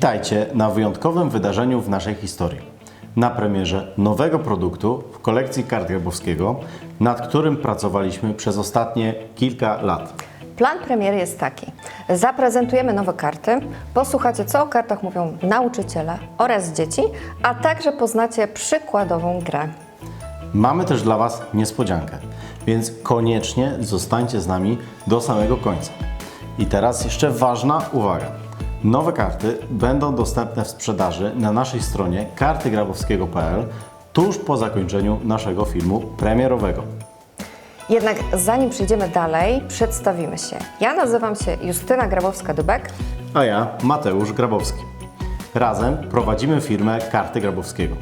Witajcie na wyjątkowym wydarzeniu w naszej historii. Na premierze nowego produktu w kolekcji kart Grabowskiego, nad którym pracowaliśmy przez ostatnie kilka lat. Plan premiery jest taki. Zaprezentujemy nowe karty, posłuchacie co o kartach mówią nauczyciele oraz dzieci, a także poznacie przykładową grę. Mamy też dla Was niespodziankę, więc koniecznie zostańcie z nami do samego końca. I teraz jeszcze ważna uwaga. Nowe karty będą dostępne w sprzedaży na naszej stronie kartygrabowskiego.pl tuż po zakończeniu naszego filmu premierowego. Jednak zanim przejdziemy dalej, przedstawimy się. Ja nazywam się Justyna Grabowska-Dubek. A ja Mateusz Grabowski. Razem prowadzimy firmę Karty Grabowskiego.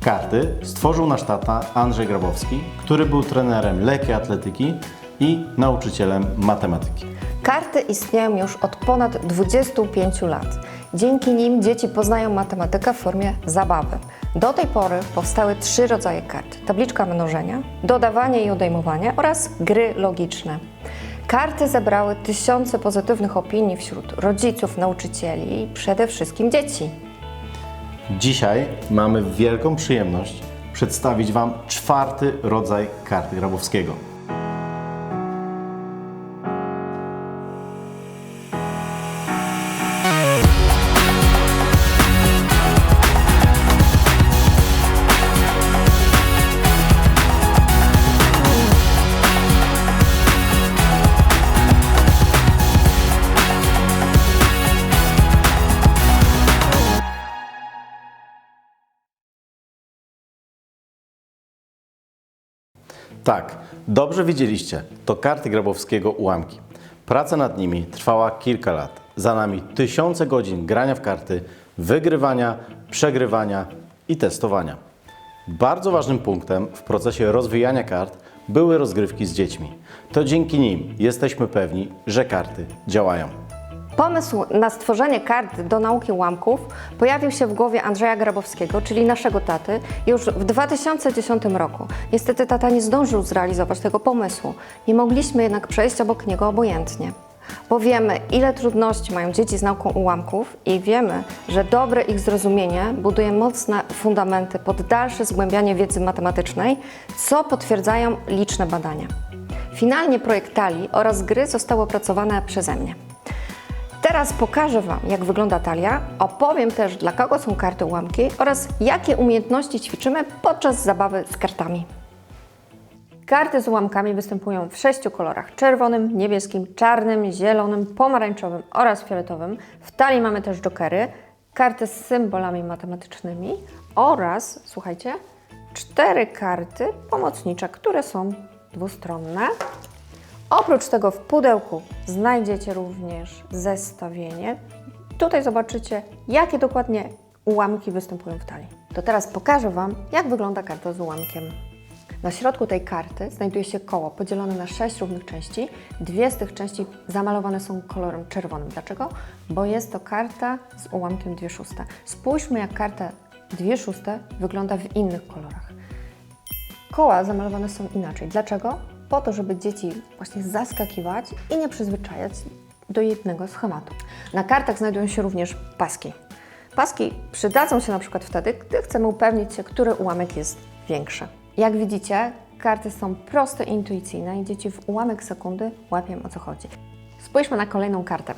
Karty stworzył nasz tata Andrzej Grabowski, który był trenerem lekkiej atletyki i nauczycielem matematyki. Karty istnieją już od ponad 25 lat. Dzięki nim dzieci poznają matematykę w formie zabawy. Do tej pory powstały trzy rodzaje kart: tabliczka mnożenia, dodawanie i odejmowanie oraz gry logiczne. Karty zebrały tysiące pozytywnych opinii wśród rodziców, nauczycieli i przede wszystkim dzieci. Dzisiaj mamy wielką przyjemność przedstawić Wam czwarty rodzaj karty Grabowskiego. Tak, dobrze widzieliście, to karty Grabowskiego ułamki. Praca nad nimi trwała kilka lat. Za nami tysiące godzin grania w karty, wygrywania, przegrywania i testowania. Bardzo ważnym punktem w procesie rozwijania kart były rozgrywki z dziećmi. To dzięki nim jesteśmy pewni, że karty działają. Pomysł na stworzenie kart do nauki ułamków pojawił się w głowie Andrzeja Grabowskiego, czyli naszego taty, już w 2010 roku. Niestety tata nie zdążył zrealizować tego pomysłu. Nie mogliśmy jednak przejść obok niego obojętnie. Bo wiemy, ile trudności mają dzieci z nauką ułamków i wiemy, że dobre ich zrozumienie buduje mocne fundamenty pod dalsze zgłębianie wiedzy matematycznej, co potwierdzają liczne badania. Finalnie projekt talii oraz gry zostały opracowane przeze mnie. Teraz pokażę Wam, jak wygląda talia, opowiem też, dla kogo są karty ułamki oraz jakie umiejętności ćwiczymy podczas zabawy z kartami. Karty z ułamkami występują w sześciu kolorach: czerwonym, niebieskim, czarnym, zielonym, pomarańczowym oraz fioletowym. W talii mamy też jokery, karty z symbolami matematycznymi oraz, słuchajcie, cztery karty pomocnicze, które są dwustronne. Oprócz tego w pudełku znajdziecie również zestawienie. Tutaj zobaczycie, jakie dokładnie ułamki występują w talii. To teraz pokażę Wam, jak wygląda karta z ułamkiem. Na środku tej karty znajduje się koło podzielone na sześć równych części. Dwie z tych części zamalowane są kolorem czerwonym. Dlaczego? Bo jest to karta z ułamkiem 2 szóste. Spójrzmy, jak karta 2 szóste wygląda w innych kolorach. Koła zamalowane są inaczej. Dlaczego? Po to, żeby dzieci właśnie zaskakiwać i nie przyzwyczajać do jednego schematu. Na kartach znajdują się również paski. Paski przydadzą się na przykład wtedy, gdy chcemy upewnić się, który ułamek jest większy. Jak widzicie, karty są proste i intuicyjne i dzieci w ułamek sekundy łapią o co chodzi. Spójrzmy na kolejną kartę.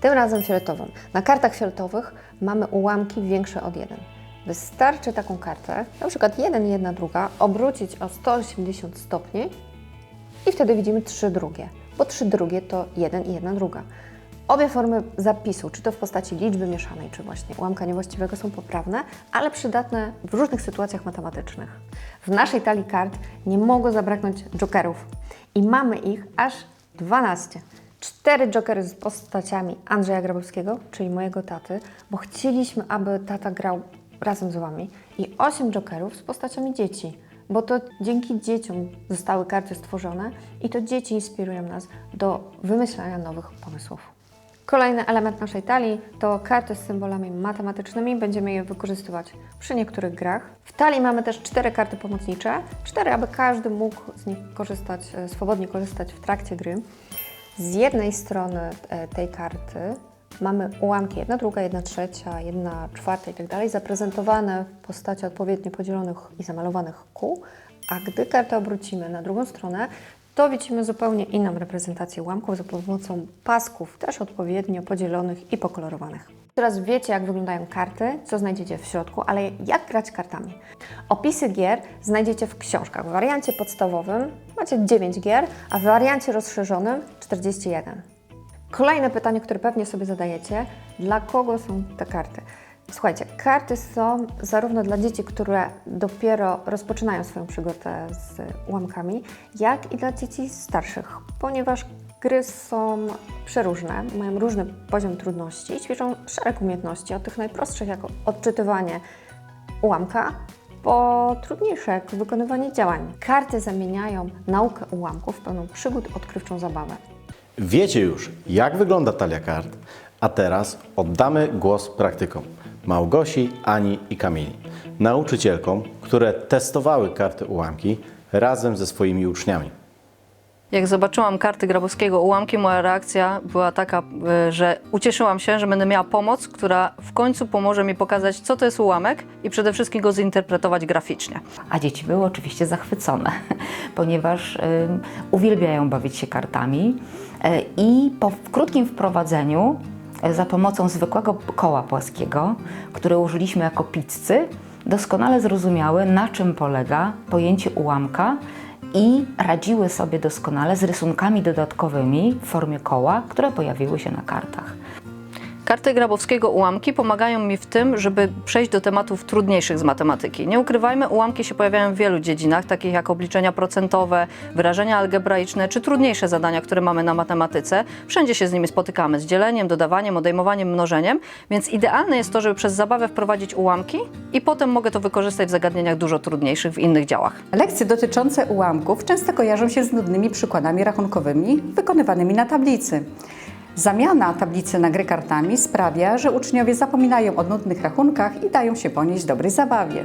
Tym razem fioletową. Na kartach fioletowych mamy ułamki większe od 1. Wystarczy taką kartę, na przykład 1 i 1 druga, obrócić o 180 stopni i wtedy widzimy 3 drugie, bo 3 drugie to 1 i 1 druga. Obie formy zapisu, czy to w postaci liczby mieszanej, czy właśnie ułamka niewłaściwego są poprawne, ale przydatne w różnych sytuacjach matematycznych. W naszej talii kart nie mogło zabraknąć jokerów i mamy ich aż 12. Cztery jokery z postaciami Andrzeja Grabowskiego, czyli mojego taty, bo chcieliśmy, aby tata grał razem z Wami i 8 jokerów z postaciami dzieci, bo to dzięki dzieciom zostały karty stworzone i to dzieci inspirują nas do wymyślania nowych pomysłów. Kolejny element naszej talii to karty z symbolami matematycznymi. Będziemy je wykorzystywać przy niektórych grach. W talii mamy też cztery karty pomocnicze, cztery, aby każdy mógł z nich korzystać, e, swobodnie korzystać w trakcie gry. Z jednej strony e, tej karty mamy ułamki 1 druga, 1 trzecia, 1 czwarta i tak dalej, zaprezentowane w postaci odpowiednio podzielonych i zamalowanych kół, a gdy kartę obrócimy na drugą stronę, to widzimy zupełnie inną reprezentację ułamków za pomocą pasków, też odpowiednio podzielonych i pokolorowanych. Teraz wiecie, jak wyglądają karty, co znajdziecie w środku, ale jak grać kartami? Opisy gier znajdziecie w książkach. W wariancie podstawowym macie 9 gier, a w wariancie rozszerzonym 41. Kolejne pytanie, które pewnie sobie zadajecie, dla kogo są te karty? Słuchajcie, karty są zarówno dla dzieci, które dopiero rozpoczynają swoją przygodę z ułamkami, jak i dla dzieci starszych, ponieważ gry są przeróżne, mają różny poziom trudności, ćwiczą szereg umiejętności, od tych najprostszych jak odczytywanie ułamka, po trudniejsze jak wykonywanie działań. Karty zamieniają naukę ułamków w pełną przygód, odkrywczą zabawę. Wiecie już, jak wygląda talia kart, a teraz oddamy głos praktykom. Małgosi, Ani i Kamili, nauczycielkom, które testowały karty ułamki razem ze swoimi uczniami. Jak zobaczyłam karty Grabowskiego ułamki, moja reakcja była taka, y, że ucieszyłam się, że będę miała pomoc, która w końcu pomoże mi pokazać, co to jest ułamek i przede wszystkim go zinterpretować graficznie. A dzieci były oczywiście zachwycone, ponieważ y, uwielbiają bawić się kartami i po krótkim wprowadzeniu y, za pomocą zwykłego koła płaskiego, które użyliśmy jako pizzy, doskonale zrozumiały, na czym polega pojęcie ułamka i radziły sobie doskonale z rysunkami dodatkowymi w formie koła, które pojawiły się na kartach. Karty Grabowskiego ułamki pomagają mi w tym, żeby przejść do tematów trudniejszych z matematyki. Nie ukrywajmy, ułamki się pojawiają w wielu dziedzinach, takich jak obliczenia procentowe, wyrażenia algebraiczne czy trudniejsze zadania, które mamy na matematyce. Wszędzie się z nimi spotykamy, z dzieleniem, dodawaniem, odejmowaniem, mnożeniem, więc idealne jest to, żeby przez zabawę wprowadzić ułamki i potem mogę to wykorzystać w zagadnieniach dużo trudniejszych w innych działach. Lekcje dotyczące ułamków często kojarzą się z nudnymi przykładami rachunkowymi wykonywanymi na tablicy. Zamiana tablicy na gry kartami sprawia, że uczniowie zapominają o nudnych rachunkach i dają się ponieść dobrej zabawie.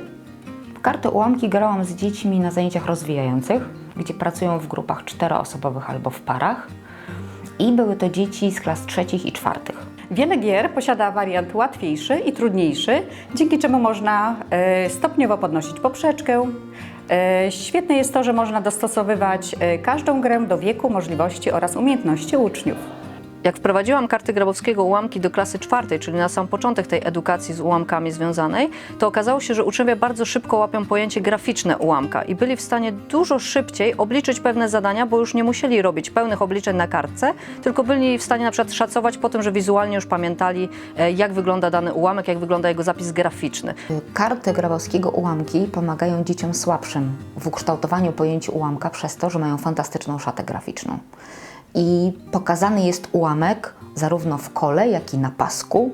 W karty ułamki grałam z dziećmi na zajęciach rozwijających, gdzie pracują w grupach czteroosobowych albo w parach. I były to dzieci z klas trzecich i czwartych. Wiele gier posiada wariant łatwiejszy i trudniejszy, dzięki czemu można e, stopniowo podnosić poprzeczkę. E, Świetne jest to, że można dostosowywać e, każdą grę do wieku, możliwości oraz umiejętności uczniów. Jak wprowadziłam karty Grabowskiego ułamki do klasy czwartej, czyli na sam początek tej edukacji z ułamkami związanej, to okazało się, że uczniowie bardzo szybko łapią pojęcie graficzne ułamka i byli w stanie dużo szybciej obliczyć pewne zadania, bo już nie musieli robić pełnych obliczeń na kartce, tylko byli w stanie na przykład szacować po tym, że wizualnie już pamiętali, e, jak wygląda dany ułamek, jak wygląda jego zapis graficzny. Karty Grabowskiego ułamki pomagają dzieciom słabszym w ukształtowaniu pojęcia ułamka przez to, że mają fantastyczną szatę graficzną. I pokazany jest ułamek zarówno w kole, jak i na pasku.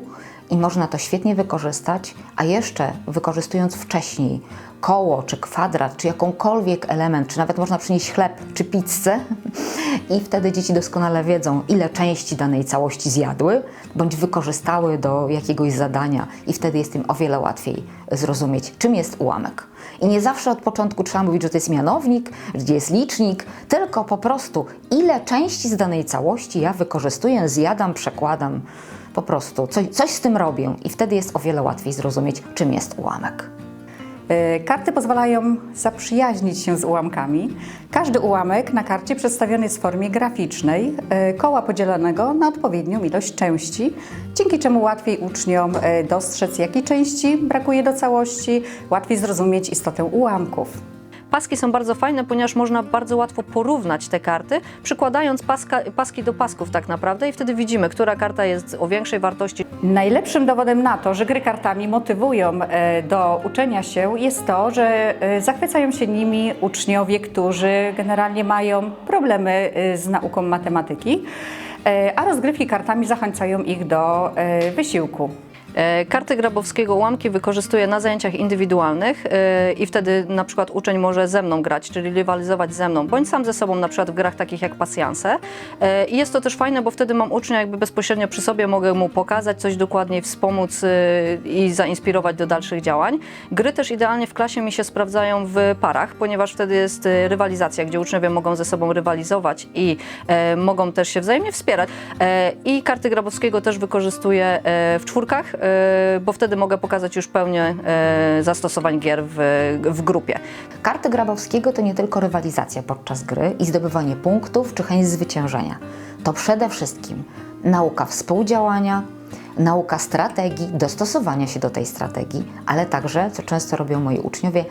I można to świetnie wykorzystać, a jeszcze wykorzystując wcześniej koło, czy kwadrat, czy jakąkolwiek element, czy nawet można przynieść chleb, czy pizzę i wtedy dzieci doskonale wiedzą, ile części danej całości zjadły, bądź wykorzystały do jakiegoś zadania i wtedy jest im o wiele łatwiej zrozumieć, czym jest ułamek. I nie zawsze od początku trzeba mówić, że to jest mianownik, gdzie jest licznik, tylko po prostu ile części z danej całości ja wykorzystuję, zjadam, przekładam. Po prostu coś, coś z tym robię i wtedy jest o wiele łatwiej zrozumieć, czym jest ułamek. E, Karty pozwalają zaprzyjaźnić się z ułamkami. Każdy ułamek na karcie przedstawiony jest w formie graficznej, e, koła podzielonego na odpowiednią ilość części, dzięki czemu łatwiej uczniom e, dostrzec, jakiej części brakuje do całości, łatwiej zrozumieć istotę ułamków. Paski są bardzo fajne, ponieważ można bardzo łatwo porównać te karty, przykładając paska, paski do pasków tak naprawdę i wtedy widzimy, która karta jest o większej wartości, Najlepszym dowodem na to, że gry kartami motywują e, do uczenia się, jest to, że e, zachwycają się nimi uczniowie, którzy generalnie mają problemy e, z nauką matematyki, a rozgrywki kartami zachęcają ich do wysiłku. E, Karty Grabowskiego ułamki wykorzystuję na zajęciach indywidualnych e, i wtedy na przykład uczeń może ze mną grać, czyli rywalizować ze mną, bądź sam ze sobą na przykład w grach takich jak pasjanse. E, I jest to też fajne, bo wtedy mam ucznia jakby bezpośrednio przy sobie, mogę mu pokazać coś dokładniej, wspomóc i zainspirować do dalszych działań. Gry też idealnie w klasie mi się sprawdzają w parach, ponieważ wtedy jest rywalizacja, gdzie uczniowie mogą ze sobą rywalizować i mogą też się wzajemnie wspierać. I karty Grabowskiego też wykorzystuję w czwórkach, bo wtedy mogę pokazać już pełnię e, zastosowań gier w, w grupie. Karty Grabowskiego to nie tylko rywalizacja podczas gry i zdobywanie punktów czy chęć zwyciężenia. To przede wszystkim nauka współdziałania, nauka strategii, dostosowania się do tej strategii, ale także, co często robią moi uczniowie,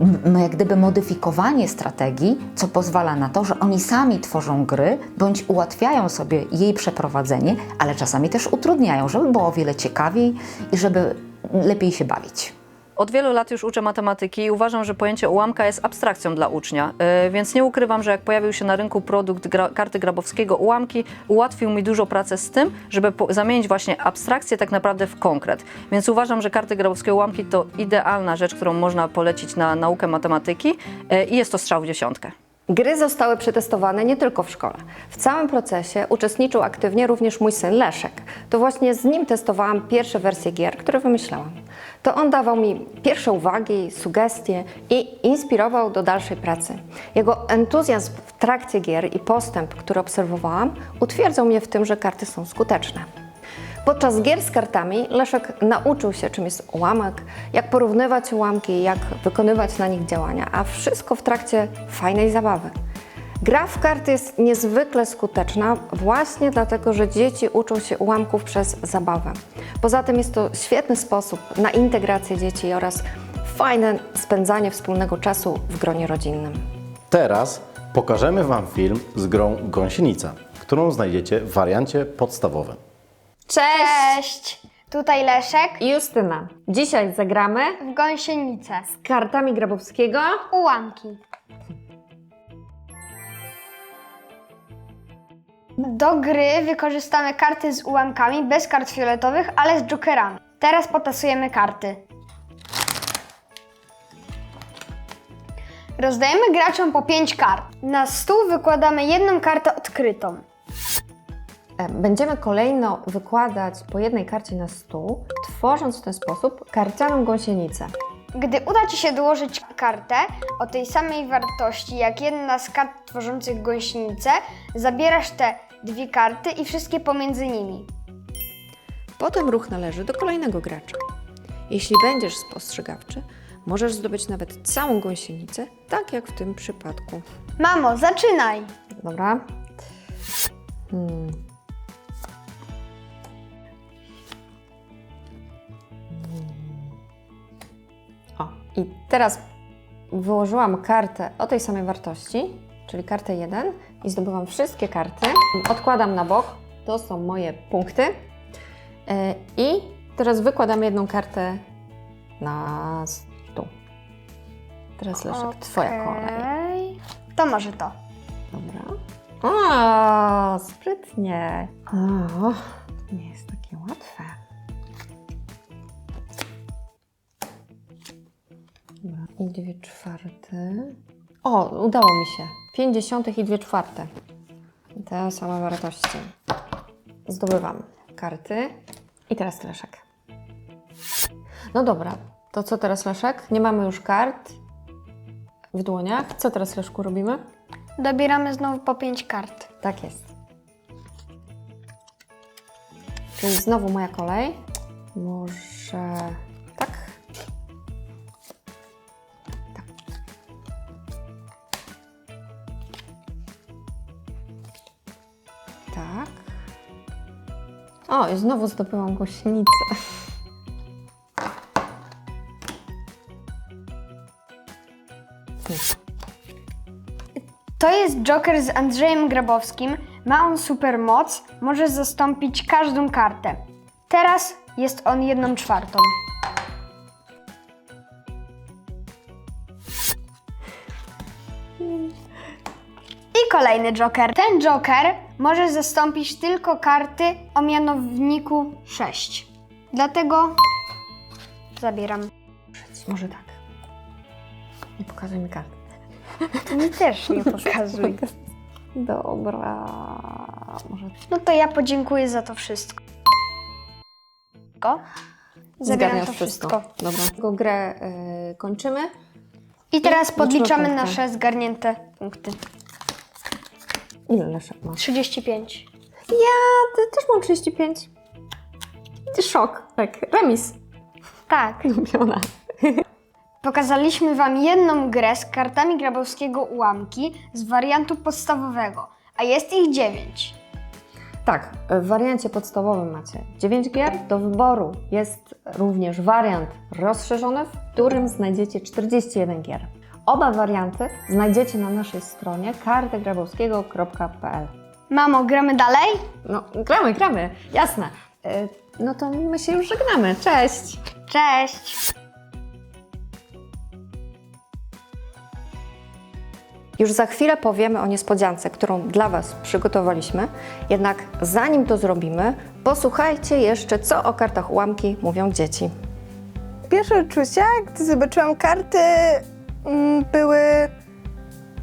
m- jak gdyby modyfikowanie strategii, co pozwala na to, że oni sami tworzą gry, bądź ułatwiają sobie jej przeprowadzenie, ale czasami też utrudniają, żeby było o wiele ciekawiej i żeby lepiej się bawić. Od wielu lat już uczę matematyki i uważam, że pojęcie ułamka jest abstrakcją dla ucznia, Yy, więc nie ukrywam, że jak pojawił się na rynku produkt gra, karty Grabowskiego ułamki, ułatwił mi dużo pracę z tym, żeby zamienić właśnie abstrakcję tak naprawdę w konkret. Więc uważam, że karty Grabowskiego ułamki to idealna rzecz, którą można polecić na naukę matematyki yy, i jest to strzał w dziesiątkę. Gry zostały przetestowane nie tylko w szkole. W całym procesie uczestniczył aktywnie również mój syn Leszek. To właśnie z nim testowałam pierwsze wersje gier, które wymyślałam. To on dawał mi pierwsze uwagi, sugestie i inspirował do dalszej pracy. Jego entuzjazm w trakcie gier i postęp, który obserwowałam, utwierdzał mnie w tym, że karty są skuteczne. Podczas gier z kartami Leszek nauczył się, czym jest ułamek, jak porównywać ułamki, jak wykonywać na nich działania, a wszystko w trakcie fajnej zabawy. Gra w karty jest niezwykle skuteczna właśnie dlatego, że dzieci uczą się ułamków przez zabawę. Poza tym jest to świetny sposób na integrację dzieci oraz fajne spędzanie wspólnego czasu w gronie rodzinnym. Teraz pokażemy Wam film z grą Gąsienica, którą znajdziecie w wariancie podstawowym. Cześć! Tutaj Leszek I Justyna, dzisiaj zagramy w gąsienicę. z kartami Grabowskiego. Ułamki. Do gry wykorzystamy karty z ułamkami, bez kart fioletowych, ale z jokerami. Teraz potasujemy karty. Rozdajemy graczom po 5 kart. Na stół wykładamy jedną kartę odkrytą. E, Będziemy kolejno wykładać po jednej karcie na stół, tworząc w ten sposób karcianą gąsienicę. Gdy uda Ci się dołożyć kartę o tej samej wartości jak jedna z kart tworzących gąsienicę, zabierasz te dwie karty i wszystkie pomiędzy nimi. Potem ruch należy do kolejnego gracza. Jeśli będziesz spostrzegawczy, możesz zdobyć nawet całą gąsienicę, tak jak w tym przypadku. Mamo, zaczynaj! Dobra. Hmm. O, i teraz wyłożyłam kartę o tej samej wartości, czyli kartę 1 i zdobyłam wszystkie karty. Odkładam na bok, to są moje punkty. E, I teraz wykładam jedną kartę na stół. Teraz Leszek, twoja kolej. To może to. Dobra. O, sprytnie. O, nie jest takie łatwe. I dwie czwarte. O, udało mi się. Pięćdziesiątych i dwie czwarte. Te same wartości. Zdobywam karty. I teraz Leszek. No dobra, to co teraz Leszek? Nie mamy już kart w dłoniach. Co teraz Leszku robimy? Dobieramy znowu po 5 kart. Tak jest. Czyli znowu moja kolej. Może O, i znowu zdobyłam głośnicę. To jest Joker z Andrzejem Grabowskim. Ma on super moc, może zastąpić każdą kartę. Teraz jest on jedną czwartą. I kolejny Joker. Ten Joker może zastąpić tylko karty o mianowniku 6. Dlatego zabieram. Może tak. Nie pokazuj mi kart. Mi też nie pokazuj. Dobra. Może No to ja podziękuję za to wszystko. Zabieram to wszystko. Dobra. Tego grę y, kończymy. I teraz podliczamy nasze zgarnięte punkty. Ile Leszek ma? 35. Ja też mam 35. Szok. Tak, remis. Tak. Lubiona. Pokazaliśmy Wam jedną grę z kartami grabowskiego ułamki z wariantu podstawowego, a jest ich 9. Tak, w wariancie podstawowym macie 9 gier. Do wyboru jest również wariant rozszerzony, w którym znajdziecie 41 gier. Oba warianty znajdziecie na naszej stronie kartegrabowskiego.pl Mamo, gramy dalej? No, gramy, gramy, jasne. Y, No to my się już żegnamy. Cześć! Cześć! Już za chwilę powiemy o niespodziance, którą dla Was przygotowaliśmy. Jednak zanim to zrobimy, posłuchajcie jeszcze, co o kartach ułamki mówią dzieci. Pierwsze odczucia, gdy zobaczyłam karty, były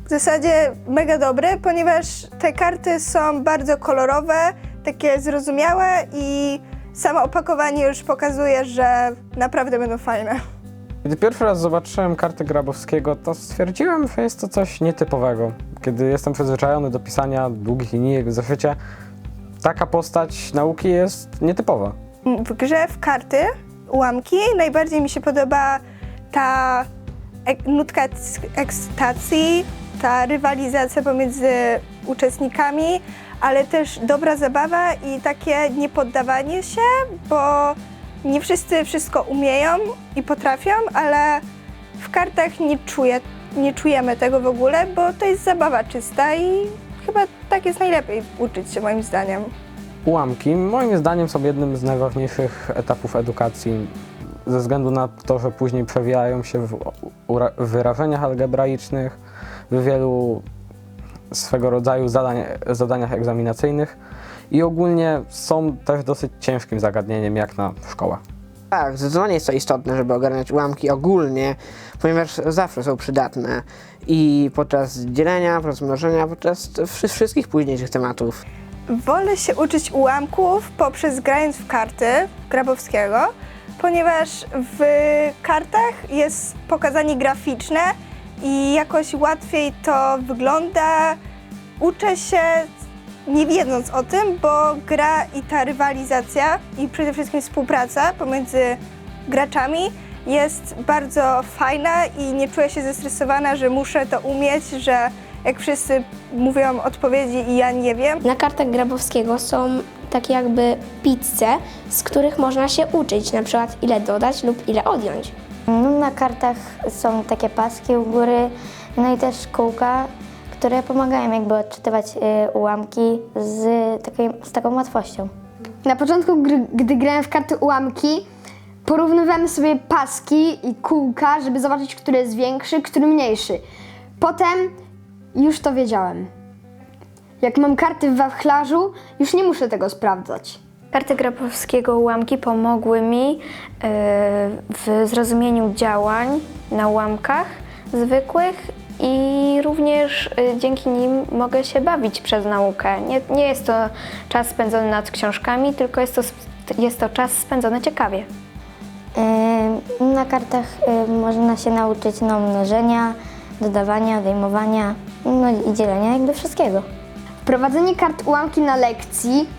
w zasadzie mega dobre, ponieważ te karty są bardzo kolorowe, takie zrozumiałe i samo opakowanie już pokazuje, że naprawdę będą fajne. Gdy pierwszy raz zobaczyłem kartę Grabowskiego, to stwierdziłem, że jest to coś nietypowego. Kiedy jestem przyzwyczajony do pisania długich linijek w zeszycie, taka postać nauki jest nietypowa. W grze w karty, ułamki, najbardziej mi się podoba ta nutka ekscytacji, ta rywalizacja pomiędzy uczestnikami, ale też dobra zabawa i takie niepoddawanie się, bo nie wszyscy wszystko umieją i potrafią, ale w kartach nie, czuję, nie czujemy tego w ogóle, bo to jest zabawa czysta i chyba tak jest najlepiej uczyć się moim zdaniem. Ułamki moim zdaniem są jednym z najważniejszych etapów edukacji ze względu na to, że później przewijają się w wyrażeniach algebraicznych, w wielu swego rodzaju zadań, zadaniach egzaminacyjnych i ogólnie są też dosyć ciężkim zagadnieniem jak na szkołę. Tak, zdecydowanie jest to istotne, żeby ogarniać ułamki ogólnie, ponieważ zawsze są przydatne i podczas dzielenia, podczas mnożenia, podczas wszy- wszystkich późniejszych tematów. Wolę się uczyć ułamków poprzez grając w karty Grabowskiego, ponieważ w kartach jest pokazanie graficzne i jakoś łatwiej to wygląda. Uczę się nie wiedząc o tym, bo gra i ta rywalizacja i przede wszystkim współpraca pomiędzy graczami jest bardzo fajna i nie czuję się zestresowana, że muszę to umieć, że jak wszyscy mówią odpowiedzi i ja nie wiem, Na kartach Grabowskiego są takie jakby pizze, z których można się uczyć, na przykład ile dodać lub ile odjąć. No, na kartach są takie paski u góry, no i też kółka, które pomagają jakby odczytywać y, ułamki z, takiej, z taką łatwością. Na początku, gry, gdy grałem w karty ułamki, porównywałem sobie paski i kółka, żeby zobaczyć, który jest większy, który mniejszy. Potem już to wiedziałem. Jak mam karty w wachlarzu, już nie muszę tego sprawdzać. Karty Grabowskiego ułamki pomogły mi y, w zrozumieniu działań na ułamkach zwykłych i również y, dzięki nim mogę się bawić przez naukę. Nie, nie jest to czas spędzony nad książkami, tylko jest to, jest to czas spędzony ciekawie. Na kartach można się nauczyć no, mnożenia, dodawania, odejmowania, no i dzielenia jakby wszystkiego. Wprowadzenie kart ułamki na lekcji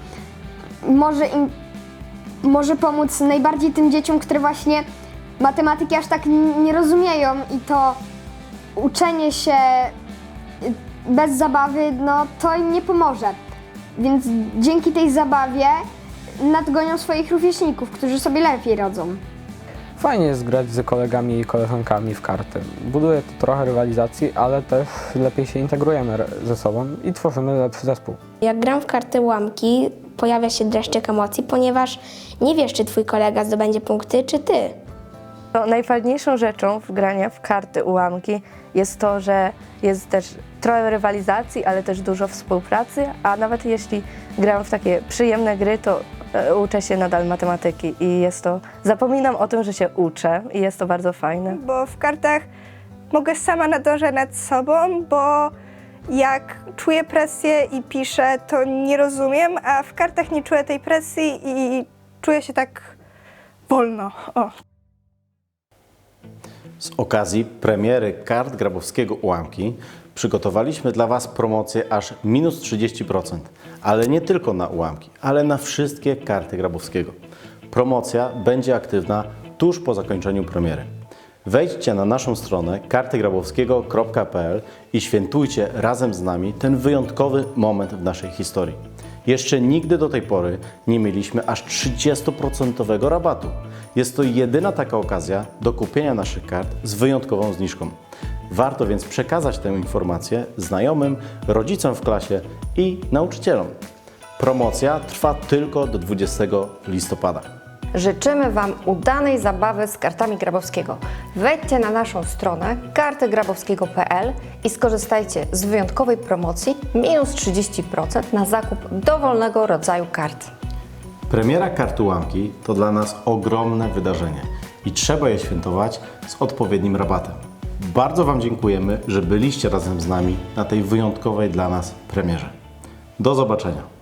może im może pomóc najbardziej tym dzieciom, które właśnie matematyki aż tak nie rozumieją i to uczenie się bez zabawy, no to im nie pomoże. Więc dzięki tej zabawie nadgonią swoich rówieśników, którzy sobie lepiej radzą. Fajnie jest grać z kolegami i koleżankami w karty. Buduje to trochę rywalizacji, ale też lepiej się integrujemy ze sobą i tworzymy lepszy zespół. Jak gram w karty ułamki, pojawia się dreszczyk emocji, ponieważ nie wiesz, czy twój kolega zdobędzie punkty, czy ty. No, najfajniejszą rzeczą w grania w karty ułamki jest to, że jest też trochę rywalizacji, ale też dużo współpracy, a nawet jeśli gram w takie przyjemne gry, to e, uczę się nadal matematyki i jest to, zapominam o tym, że się uczę i jest to bardzo fajne. bo w kartach mogę sama nadążać nad sobą, bo jak czuję presję i piszę, to nie rozumiem, a w kartach nie czuję tej presji i czuję się tak wolno. O. Z okazji premiery kart Grabowskiego Ułamki przygotowaliśmy dla Was promocję aż minus 30%, ale nie tylko na ułamki, ale na wszystkie karty Grabowskiego. Promocja będzie aktywna tuż po zakończeniu premiery. Wejdźcie na naszą stronę kartygrabowskiego.pl i świętujcie razem z nami ten wyjątkowy moment w naszej historii. Jeszcze nigdy do tej pory nie mieliśmy aż 30% rabatu. Jest to jedyna taka okazja do kupienia naszych kart z wyjątkową zniżką. Warto więc przekazać tę informację znajomym, rodzicom w klasie i nauczycielom. Promocja trwa tylko do 20 listopada. Życzymy Wam udanej zabawy z kartami Grabowskiego. Wejdźcie na naszą stronę kartygrabowskiego.pl i skorzystajcie z wyjątkowej promocji minus 30% na zakup dowolnego rodzaju kart. Premiera karty ułamki to dla nas ogromne wydarzenie i trzeba je świętować z odpowiednim rabatem. Bardzo Wam dziękujemy, że byliście razem z nami na tej wyjątkowej dla nas premierze. Do zobaczenia.